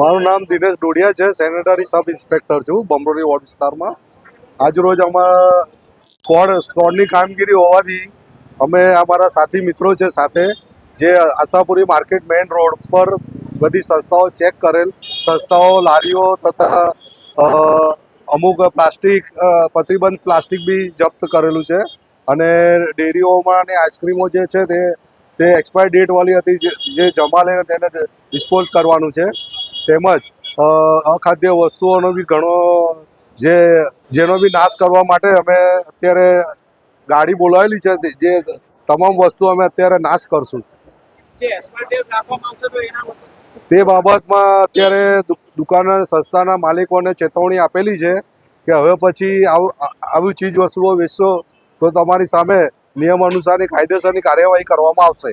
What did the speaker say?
મારું નામ દિનેશ ડોડિયા છે, સેનેટરી સબ ઇન્સ્પેક્ટર છું બમરોલી વોર્ડ વિસ્તારમાં. આજરોજ અમારા સ્કોડ સ્કોડની કામગીરી હોવાથી અમે અમારા સાથી મિત્રો છે સાથે, જે આશાપુરી માર્કેટ મેઇન રોડ પર બધી સંસ્થાઓ ચેક કરેલ. સંસ્થાઓ લારીઓ તથા અમુક પ્લાસ્ટિક પ્રતિબંધ પ્લાસ્ટિક બી જપ્ત કરેલું છે. અને ડેરીઓમાં અને આઈસ્ક્રીમો જે છે તે તે એક્સપાયર ડેટવાળી હતી જે- જમા લઈને તેને ડિસ્પોઝ કરવાનું છે. તેમજ અ, અખાદ્ય વસ્તુઓનો બી ઘણો જે જેનો બી નાશ કરવા માટે અમે અત્યારે ગાડી બોલાવેલી છે જે તમામ વસ્તુ અમે અત્યારે નાશ કરશું. તો બાબતમાં અત્યારે દુકાન સંસ્થાના માલિકોને ચેતવણી આપેલી છે કે હવે પછી આવી ચીજ વસ્તુઓ વેચશો તો તમારી સામે નિયમ અનુસારની કાયદેસરની કાર્યવાહી કરવામાં આવશે.